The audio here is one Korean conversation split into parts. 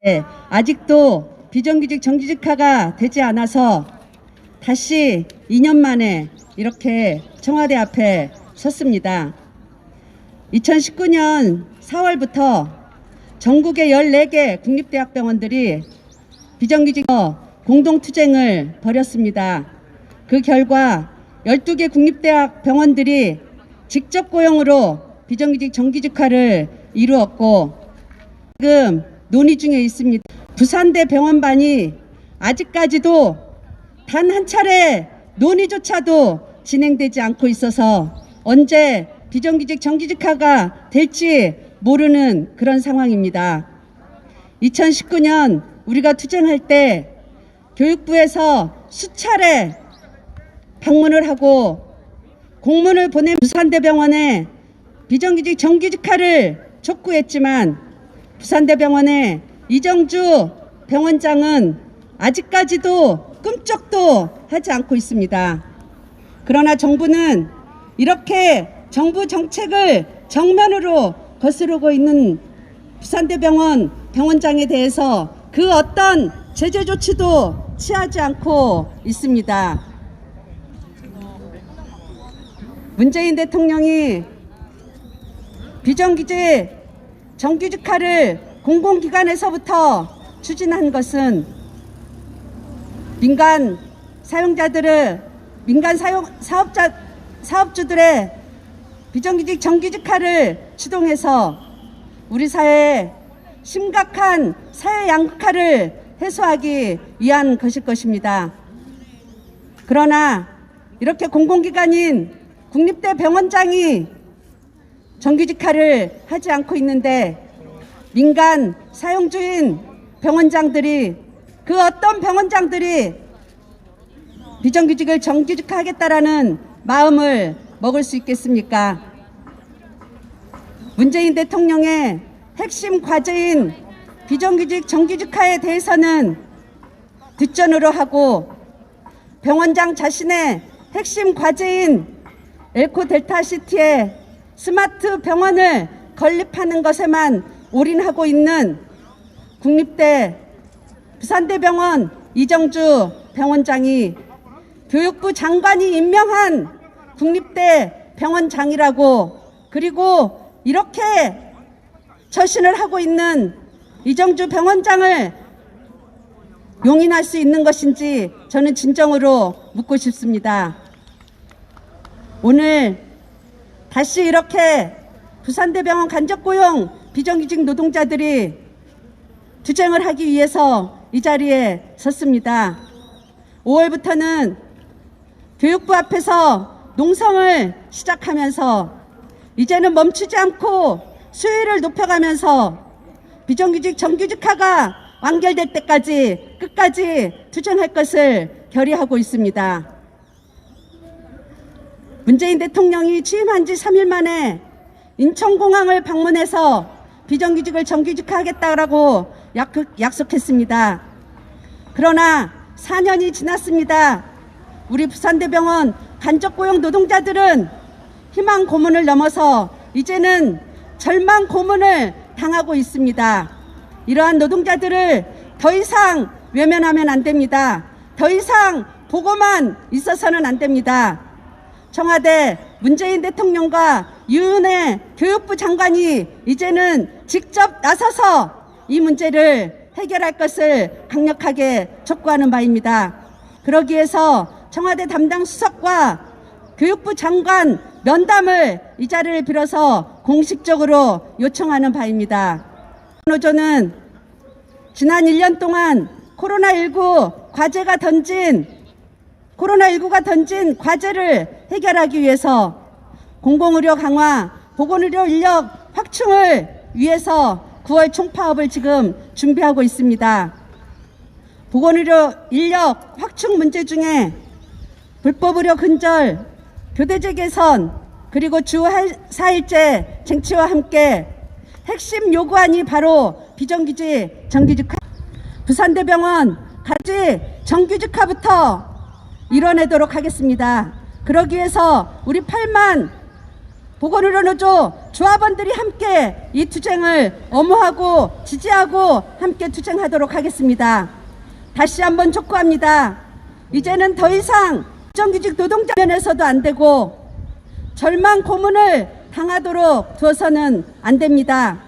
네, 아직도 비정규직 정규직화가 되지 않아서 다시 2년 만에 이렇게 청와대 앞에 섰습니다. 2019년 4월부터 전국의 14개 국립대학병원들이 비정규직 공동투쟁을 벌였습니다. 그 결과 12개 국립대학 병원들이 직접 고용으로 비정규직 정규직화를 이루었고 지금 논의 중에 있습니다. 부산대 병원반이 아직까지도 단 한 차례 논의조차도 진행되지 않고 있어서 언제 비정규직 정규직화가 될지 모르는 그런 상황입니다. 2019년 우리가 투쟁할 때 교육부에서 수차례 방문을 하고 공문을 보낸 부산대병원에 비정규직 정규직화를 촉구했지만 부산대병원의 이정주 병원장은 아직까지도 꿈쩍도 하지 않고 있습니다. 그러나 정부는 이렇게 정부 정책을 정면으로 거스르고 있는 부산대병원 병원장에 대해서 그 어떤 제재 조치도 취하지 않고 있습니다. 문재인 대통령이 비정규직 정규직화를 공공기관에서부터 추진한 것은 민간 사용자들을 민간 사용 사업자 사업주들의 비정규직 정규직화를 추동해서 우리 사회에 심각한 사회 양극화를 해소하기 위한 것일 것입니다. 그러나 이렇게 공공기관인 국립대 병원장이 정규직화를 하지 않고 있는데 민간 사용주인 병원장들이 그 어떤 병원장들이 비정규직을 정규직화하겠다라는 마음을 먹을 수 있겠습니까? 문재인 대통령의 핵심 과제인 비정규직 정규직화에 대해서는 뒷전으로 하고 병원장 자신의 핵심 과제인 엘코 델타 시티의 스마트 병원을 건립하는 것에만 올인하고 있는 국립대 부산대병원 이정주 병원장이 교육부 장관이 임명한 국립대 병원장이라고 그리고 이렇게 처신을 하고 있는 이정주 병원장을 용인할 수 있는 것인지 저는 진정으로 묻고 싶습니다. 오늘 다시 이렇게 부산대병원 간접고용 비정규직 노동자들이 투쟁을 하기 위해서 이 자리에 섰습니다. 5월부터는 교육부 앞에서 농성을 시작하면서 이제는 멈추지 않고 수요일을 높여가면서 비정규직 정규직화가 완결될 때까지 끝까지 투쟁할 것을 결의하고 있습니다. 문재인 대통령이 취임한 지 3일 만에 인천공항을 방문해서 비정규직을 정규직화하겠다라고 약속했습니다. 그러나 4년이 지났습니다. 우리 부산대병원 간접고용 노동자들은 희망 고문을 넘어서 이제는 절망 고문을 당하고 있습니다. 이러한 노동자들을 더 이상 외면하면 안 됩니다. 더 이상 보고만 있어서는 안 됩니다. 청와대 문재인 대통령과 유은혜 교육부 장관이 이제는 직접 나서서 이 문제를 해결할 것을 강력하게 촉구하는 바입니다. 그러기 위해서 청와대 담당 수석과 교육부 장관 면담을 이 자리를 빌어서 공식적으로 요청하는 바입니다. 노조는 지난 1년 동안 코로나19 과제가 던진 코로나19가 던진 과제를 해결하기 위해서 공공의료 강화, 보건의료 인력 확충을 위해서 9월 총파업을 지금 준비하고 있습니다. 보건의료 인력 확충 문제 중에 불법 의료 근절, 교대제 개선, 그리고 주 4일제 쟁취와 함께 핵심 요구안이 바로 비정규직 정규직화 부산대병원 가지 정규직화부터 이뤄내도록 하겠습니다. 그러기 위해서 우리 8만 보건의료노조 조합원들이 함께 이 투쟁을 엄호하고 지지하고 함께 투쟁하도록 하겠습니다. 다시 한번 촉구합니다. 이제는 더 이상 정규직 노동자 면에서도 안 되고 절망 고문을 당하도록 두어서는 안 됩니다.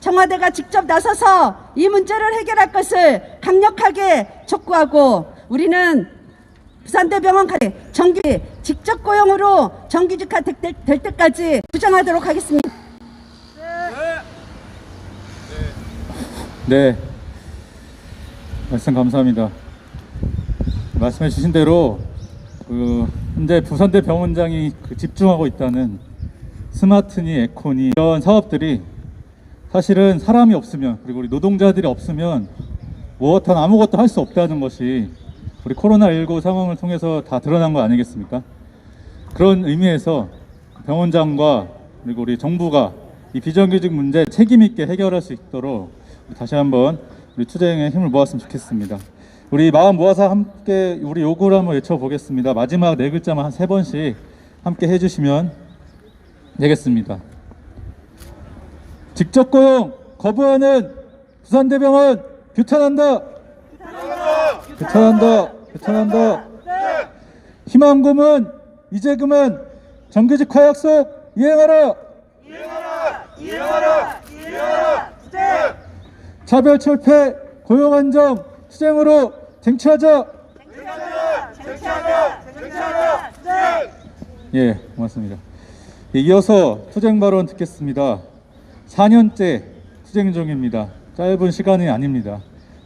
청와대가 직접 나서서 이 문제를 해결할 것을 강력하게 촉구하고 우리는 부산대병원 가 정규 직접 고용으로 정규직화 될, 때- 될 때까지 투쟁하도록 하겠습니다. 네. 말씀 감사합니다. 말씀해 주신 대로 그 현재 부산대 병원장이 그 집중하고 있다는 스마트니 에코니 이런 사업들이 사실은 사람이 없으면 그리고 우리 노동자들이 없으면 무엇한 아무것도 할 수 없다는 것이 우리 코로나19 상황을 통해서 다 드러난 거 아니겠습니까? 그런 의미에서 병원장과 그리고 우리 정부가 이 비정규직 문제 책임 있게 해결할 수 있도록 다시 한번 우리 투쟁에 힘을 모았으면 좋겠습니다. 우리 마음 모아서 함께 우리 요구를 한번 외쳐보겠습니다. 마지막 네 글자만 한 세 번씩 함께 해주시면 되겠습니다. 직접 고용 거부하는 부산대병원 규탄한다. 규탄한다. 규탄한다. 희망고문 이제 그만 정규직 화 약속 이행하라. 차별 철폐 고용 안정 투쟁으로 쟁취하자. 예, 고맙습니다. 예, 이어서 투쟁 발언 듣겠습니다. 4년째 투쟁 중입니다. 짧은 시간이 아닙니다.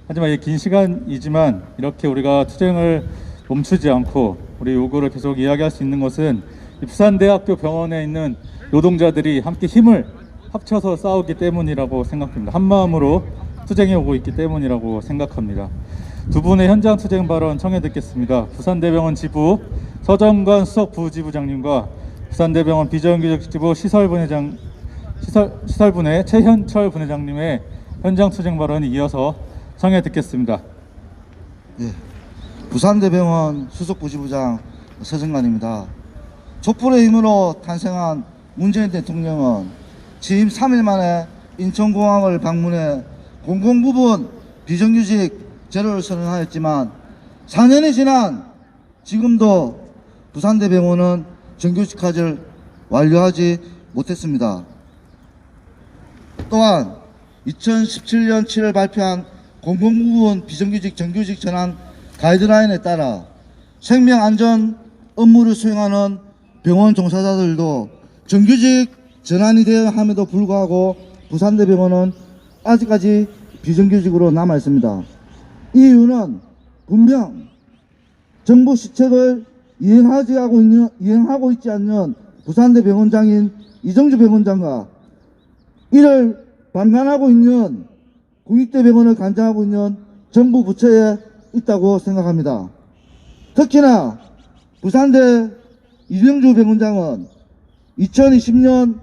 하지만 이 긴 시간이지만 이렇게 우리가 투쟁을 멈추지 않고 우리 요구를 계속 이야기할 수 있는 것은 이 부산대학교 병원에 있는 노동자들이 함께 힘을 합쳐서 싸우기 때문이라고 생각합니다. 한 마음으로 투쟁해 오고 있기 때문이라고 생각합니다. 두 분의 현장 투쟁 발언 청해 듣겠습니다. 부산대병원 지부 서정관 수석 부지부장님과 부산대병원 비정규직 지부 시설분회장 시설, 시설분의 최현철 분회장님의 현장 투쟁 발언이 이어서 청해 듣겠습니다. 예, 부산대병원 수석부지부장 서정관입니다. 촛불의 힘으로 탄생한 문재인 대통령은 취임 3일 만에 인천공항을 방문해 공공부문 비정규직 제로를 선언하였지만 4년이 지난 지금도 부산대병원은 정규직화를 완료하지 못했습니다. 또한 2017년 7월 발표한 공공부문 비정규직 정규직 전환 가이드라인에 따라 생명 안전 업무를 수행하는 병원 종사자들도 정규직 전환이 되어 함에도 불구하고 부산대병원은 아직까지 비정규직으로 남아 있습니다. 이 이유는 분명 정부 시책을 이행하지 하고 있는, 이행하고 있지 않는 부산대 병원장인 이정주 병원장과 이를 방관하고 있는 국립대병원을 관장하고 있는 정부 부처에 있다고 생각합니다. 특히나 부산대 이정주 병원장은 2020년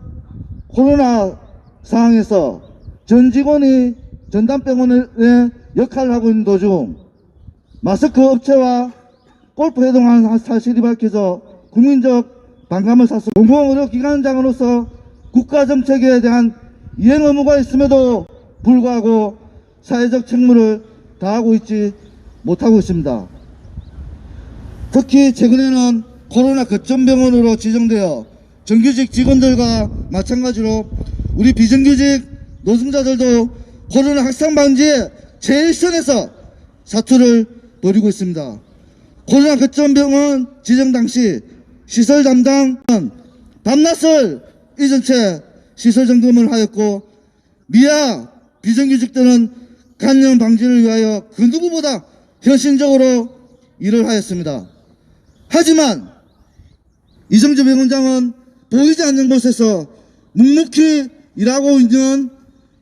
코로나 상황에서 전 직원이 전담병원의 역할을 하고 있는 도중 마스크 업체와 골프 해동한 사실이 밝혀져 국민적 반감을 샀습니다. 공공의료기관장으로서 국가정책에 대한 이행 의무가 있음에도 불구하고 사회적 책무를 다하고 있지 못하고 있습니다. 특히 최근에는 코로나 거점병원으로 지정되어 정규직 직원들과 마찬가지로 우리 비정규직 노동자들도 코로나 확산 방지에 최일선에서 사투를 벌이고 있습니다. 코로나 거점병원 지정 당시 시설 담당은 밤낮을 잊은 채 시설 점검을 하였고 미아 비정규직들은 감염 방지를 위하여 그 누구보다 헌신적으로 일을 하였습니다. 하지만 이정주 병원장은 보이지 않는 곳에서 묵묵히 일하고 있는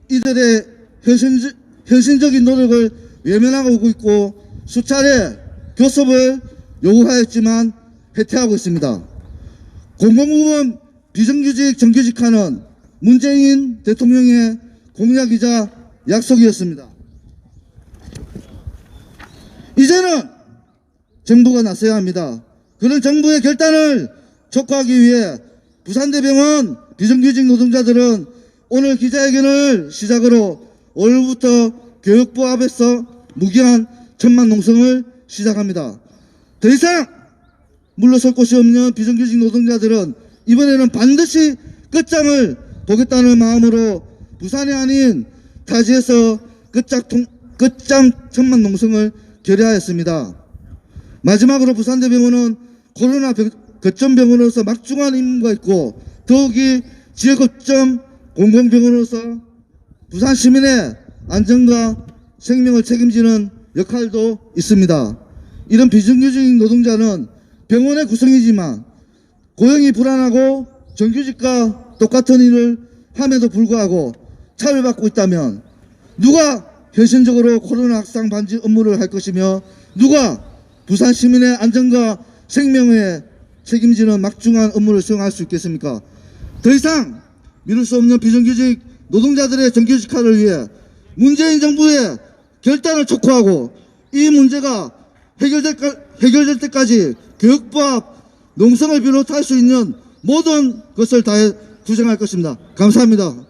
이들의 현신, 현신적인 노력을 외면하고 있고 수차례 교섭을 요구하였지만 회퇴하고 있습니다. 공공부문 비정규직 정규직화는 문재인 대통령의 공약이자 약속이었습니다. 이제는 정부가 나서야 합니다. 그런 정부의 결단을 촉구하기 위해 부산대병원 비정규직 노동자들은 오늘 기자회견을 시작으로 오늘부터 교육부 앞에서 무기한 천만 농성을 시작합니다. 더 이상 물러설 곳이 없는 비정규직 노동자들은 이번에는 반드시 끝장을 보겠다는 마음으로 부산이 아닌 타지에서 끝장, 통, 끝장 천만 농성을 결의하였습니다. 마지막으로 부산대병원은 코로나 병- 거점병원으로서 막중한 임무가 있고 더욱이 지역거점 공공병원으로서 부산 시민의 안전과 생명을 책임지는 역할도 있습니다. 이런 비정규직 노동자는 병원의 구성이지만 고용이 불안하고 정규직과 똑같은 일을 함에도 불구하고 차별받고 있다면 누가 현실적으로 코로나 확산 방지 업무를 할 것이며 누가 부산 시민의 안전과 생명에 책임지는 막중한 업무를 수행할 수 있겠습니까? 더 이상 미룰 수 없는 비정규직 노동자들의 정규직화를 위해 문재인 정부의 결단을 촉구하고 이 문제가 해결될, 까- 해결될 때까지 교육부 앞 농성을 비롯할 수 있는 모든 것을 다해 투쟁할 것입니다. 감사합니다.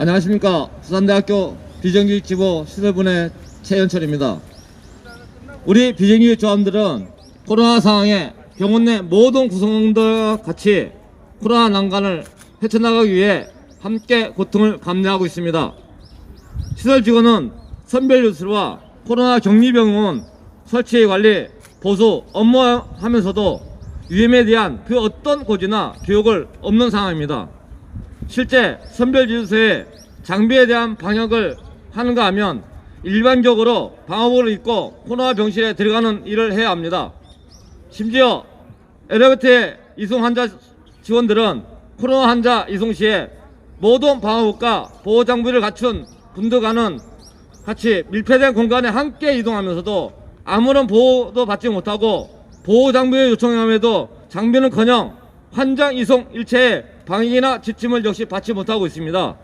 안녕하십니까 부산대학교 비정규직 지부 시설분의 최현철입니다. 우리 비정규직 조합들은 코로나 상황에 병원 내 모든 구성원들과 같이 코로나 난간을 헤쳐나가기 위해 함께 고통을 감내하고 있습니다. 시설 직원은 선별 유술과 코로나 격리병원 설치 관리, 보수, 업무하면서도 위험에 대한 그 어떤 고지나 교육을 없는 상황입니다. 실제 선별지수에 장비에 대한 방역을 하는가 하면 일반적으로 방호복을 입고 코로나 병실에 들어가는 일을 해야 합니다. 심지어 엘리베이터에 이송 환자 지원들은 코로나 환자 이송 시에 모든 방호복과 보호 장비를 갖춘 분들과는 같이 밀폐된 공간에 함께 이동하면서도 아무런 보호도 받지 못하고 보호 장비의 요청함에도 장비는커녕 환자 이송 일체의 방역이나 지침을 역시 받지 못하고 있습니다.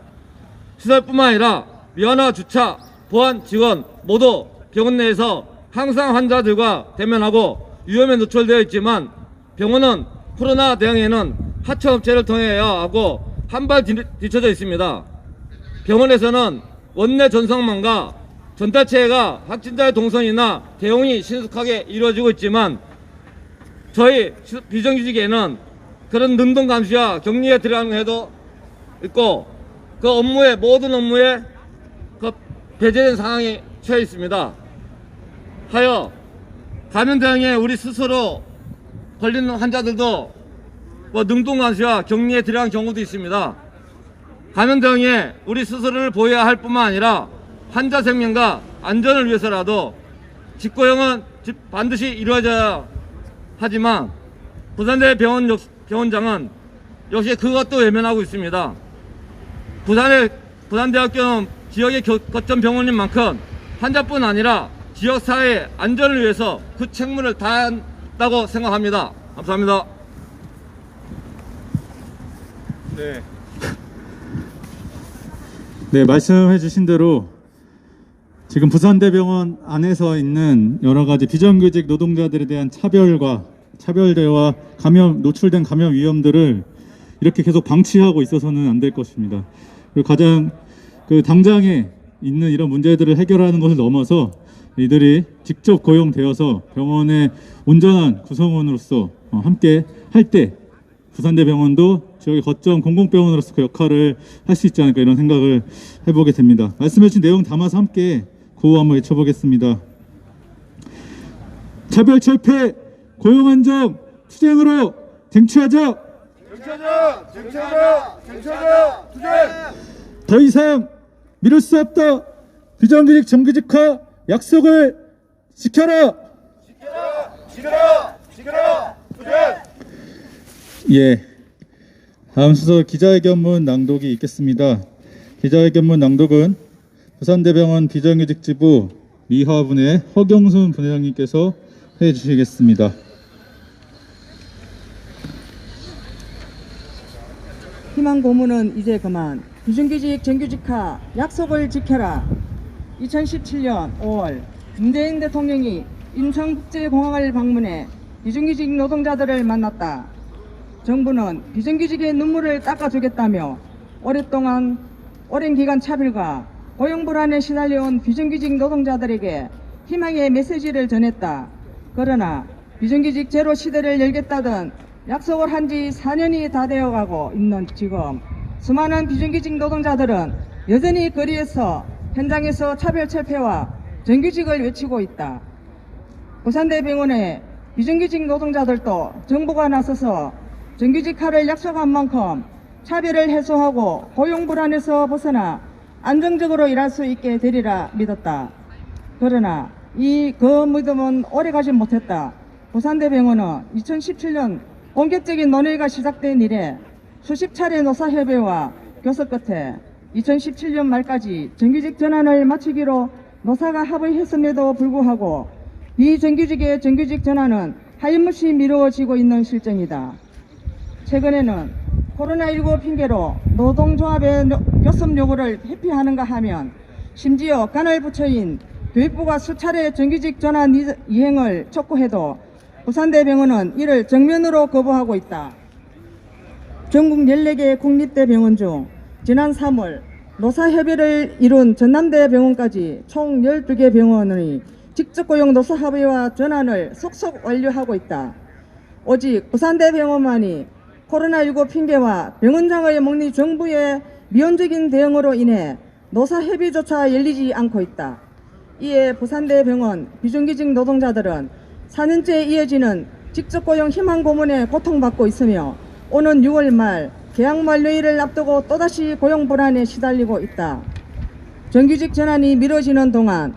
시설뿐만 아니라 면허 주차, 보안 직원 모두 병원 내에서 항상 환자들과 대면하고 위험에 노출되어 있지만 병원은 코로나 대응에는 하청업체를 통해야 하고 한 발 뒤쳐져 있습니다. 병원에서는 원내 전성망과 전달체가 확진자의 동선이나 대응이 신속하게 이루어지고 있지만 저희 시- 비정규직에는 그런 능동 감시와 격리에 들어가는 해도 있고 그 업무에 모든 업무에 그 배제된 상황에 처해 있습니다. 하여 감염 대응에 우리 스스로 걸리는 환자들도 뭐 능동 감시와 격리에 들어간 경우도 있습니다. 감염 대응에 우리 스스로를 보호해야 할 뿐만 아니라 환자 생명과 안전을 위해서라도 직고형은 집- 반드시 이루어져야 하지만 부산대 병원 역- 병원장은 역시 그것도 외면하고 있습니다. 부산의 부산대학교는 지역의 겨- 거점 병원인 만큼 환자뿐 아니라 지역 사회의 안전을 위해서 그 책무를 다한다고 생각합니다. 감사합니다. 네. 네, 말씀해 주신 대로 지금 부산대병원 안에서 있는 여러 가지 비정규직 노동자들에 대한 차별과 차별대와 감염 노출된 감염 위험들을 이렇게 계속 방치하고 있어서는 안 될 것입니다. 그리고 가장 그 당장에 있는 이런 문제들을 해결하는 것을 넘어서 이들이 직접 고용되어서 병원의 온전한 구성원으로서 어, 함께 할 때 부산대 병원도 지역의 거점 공공병원으로서 그 역할을 할 수 있지 않을까 이런 생각을 해보게 됩니다. 말씀해주신 내용 담아서 함께 구호 한번 외쳐보겠습니다. 차별 철폐, 고용 안정, 투쟁으로 쟁취하자. 더 이상 미룰 수 없다. 비정규직 정규직화 약속을 지켜라. 예. 다음 순서 기자회견문 낭독이 있겠습니다. 기자회견문 낭독은 부산대병원 비정규직 지부 미화분의 허경순 분회장님께서 해주시겠습니다. 희망 고문은 이제 그만. 비정규직 정규직화 약속을 지켜라. 2017년 5월 문재인 대통령이 인천국제공항을 방문해 비정규직 노동자들을 만났다. 정부는 비정규직의 눈물을 닦아주겠다며 오랫동안 오랜 기간 차별과 고용 불안에 시달려온 비정규직 노동자들에게 희망의 메시지를 전했다. 그러나 비정규직 제로 시대를 열겠다던 약속을 한 지 4년이 다 되어가고 있는 지금 수많은 비정규직 노동자들은 여전히 거리에서 현장에서 차별 철폐와 정규직을 외치고 있다. 부산대병원의 비정규직 노동자들도 정부가 나서서 정규직화를 약속한 만큼 차별을 해소하고 고용 불안에서 벗어나 안정적으로 일할 수 있게 되리라 믿었다. 그러나 이 그 믿음은 오래 가지 못했다. 부산대병원은 2017년 본격적인 논의가 시작된 이래 수십 차례 노사 협의와 교섭 끝에 2017년 말까지 정규직 전환을 마치기로 노사가 합의했음에도 불구하고 비정규직의 정규직 전환은 하염없이 미루어지고 있는 실정이다. 최근에는 코로나19 핑계로 노동조합의 노- 교섭 요구를 회피하는가 하면 심지어 간을 부처인 교육부가 수차례 정규직 전환 이- 이행을 촉구해도 부산대병원은 이를 정면으로 거부하고 있다. 전국 14개 국립대 병원 중 지난 3월 노사협의를 이룬 전남대 병원까지 총 12개 병원의 직접고용 노사합의와 전환을 속속 완료하고 있다. 오직 부산대 병원만이 코로나19 핑계와 병원장의 목리 정부의 미온적인 대응으로 인해 노사협의조차 열리지 않고 있다. 이에 부산대 병원 비정규직 노동자들은 4년째 이어지는 직접 고용 희망 고문에 고통받고 있으며 오는 6월 말 계약 만료일을 앞두고 또다시 고용 불안에 시달리고 있다. 정규직 전환이 미뤄지는 동안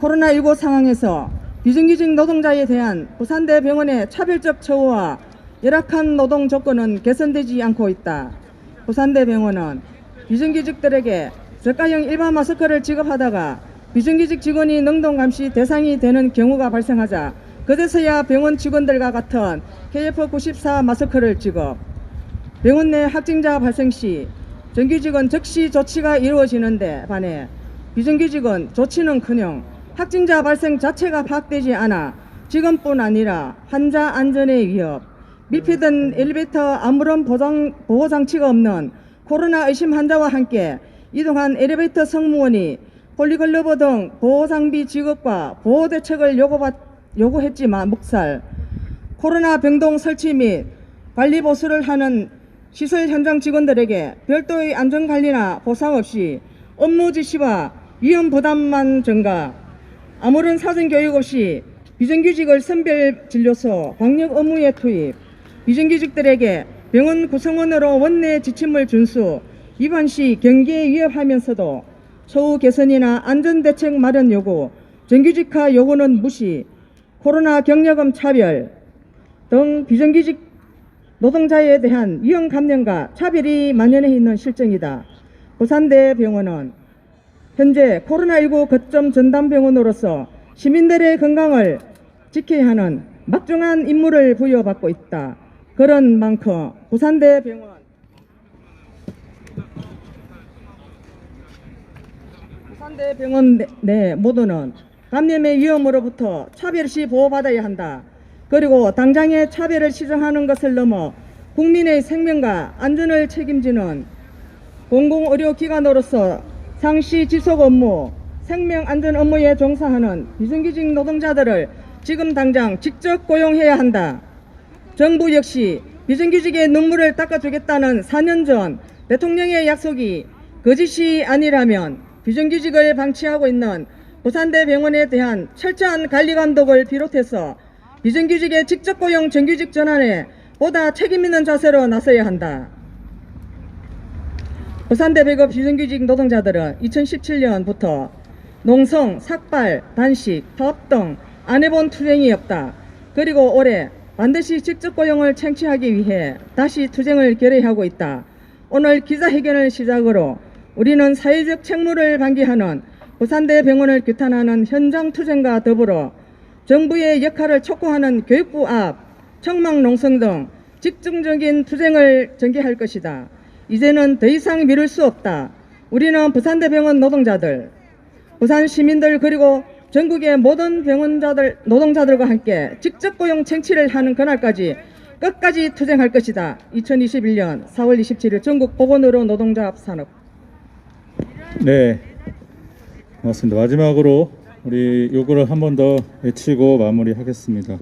코로나19 상황에서 비정규직 노동자에 대한 부산대 병원의 차별적 처우와 열악한 노동 조건은 개선되지 않고 있다. 부산대 병원은 비정규직들에게 저가형 일반 마스크를 지급하다가 비정규직 직원이 능동 감시 대상이 되는 경우가 발생하자 그제서야 병원 직원들과 같은 KF94 마스크를 지급. 병원 내 확진자 발생 시 정규직은 즉시 조치가 이루어지는데 반해 비정규직은 조치는커녕 확진자 발생 자체가 파악되지 않아 지금뿐 아니라 환자 안전의 위협, 밀폐된 엘리베이터 아무런 보장, 보호 장치가 없는 코로나 의심 환자와 함께 이동한 엘리베이터 승무원이 폴리글러브 등 보호 장비 지급과 보호 대책을 요구받, 요구했지만 묵살. 코로나 병동 설치 및 관리 보수를 하는 시설 현장 직원들에게 별도의 안전관리나 보상 없이 업무 지시와 위험 부담만 증가, 아무런 사전 교육 없이 비정규직을 선별 진료소, 광역 업무에 투입, 비정규직들에게 병원 구성원으로 원내 지침을 준수, 위반 시 경기에 위협하면서도 처우 개선이나 안전대책 마련 요구, 정규직화 요구는 무시, 코로나 경력금 차별 등 비정규직 노동자에 대한 위험 감염과 차별이 만연해 있는 실정이다. 부산대 병원은 현재 코로나19 거점 전담병원으로서 시민들의 건강을 지켜야 하는 막중한 임무를 부여받고 있다. 그런 만큼 부산대 병원 부산대 병원 내- 내 모두는 감염의 위험으로부터 차별시 보호받아야 한다. 그리고 당장의 차별을 시정하는 것을 넘어 국민의 생명과 안전을 책임지는 공공의료기관으로서 상시 지속 업무, 생명 안전 업무에 종사하는 비정규직 노동자들을 지금 당장 직접 고용해야 한다. 정부 역시 비정규직의 눈물을 닦아주겠다는 4년 전 대통령의 약속이 거짓이 아니라면 비정규직을 방치하고 있는 부산대 병원에 대한 철저한 관리 감독을 비롯해서 비정규직의 직접 고용 정규직 전환에 보다 책임있는 자세로 나서야 한다. 부산대 배급 비정규직 노동자들은 2017년부터 농성, 삭발, 단식, 파업 등 안 해본 투쟁이 없다. 그리고 올해 반드시 직접 고용을 창취하기 위해 다시 투쟁을 결의하고 있다. 오늘 기자회견을 시작으로 우리는 사회적 책무를 방기하는 부산대 병원을 규탄하는 현장 투쟁과 더불어 정부의 역할을 촉구하는 교육부 앞, 청망 농성 등 집중적인 투쟁을 전개할 것이다. 이제는 더 이상 미룰 수 없다. 우리는 부산대 병원 노동자들, 부산 시민들 그리고 전국의 모든 병원자들, 노동자들과 함께 직접 고용 창출을 하는 그날까지 끝까지 투쟁할 것이다. 2021년 4월 27일 전국 보건의료 노동자합 산업. 네, 고맙습니다. 마지막으로 우리 요구를 한 번 더 외치고 마무리하겠습니다.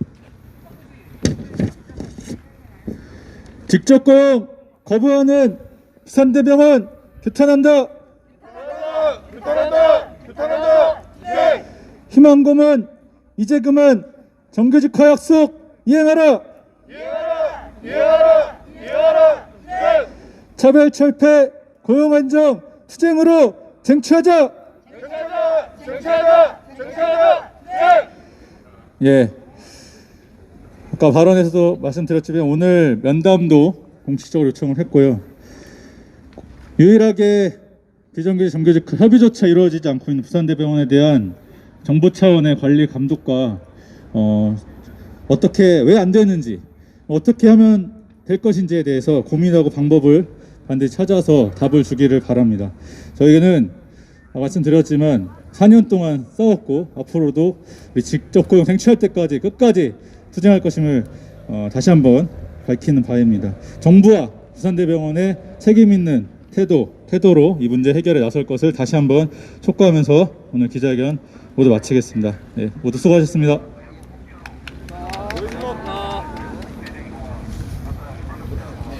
직접 고용 거부하는 부산대병원 규탄한다. 희망고문 이제 그만 정규직화 약속 이행하라. 차별 철폐 고용 안정 투쟁으로 쟁취하자. 예. 아까 발언에서도 말씀드렸지만 오늘 면담도 공식적으로 요청을 했고요. 유일하게 비정규직 정규직 협의조차 이루어지지 않고 있는 부산대병원에 대한 정부 차원의 관리 감독과 어, 어떻게 왜 안 되는지 어떻게 하면 될 것인지에 대해서 고민하고 방법을 반드시 찾아서 답을 주기를 바랍니다. 저희는 말씀드렸지만 4년 동안 싸웠고 앞으로도 우리 직접 고용 생취할 때까지 끝까지 투쟁할 것임을 어, 다시 한번 밝히는 바입니다. 정부와 부산대병원의 책임 있는 태도, 태도로 이 문제 해결에 나설 것을 다시 한번 촉구하면서 오늘 기자회견 모두 마치겠습니다. 네, 모두 수고하셨습니다.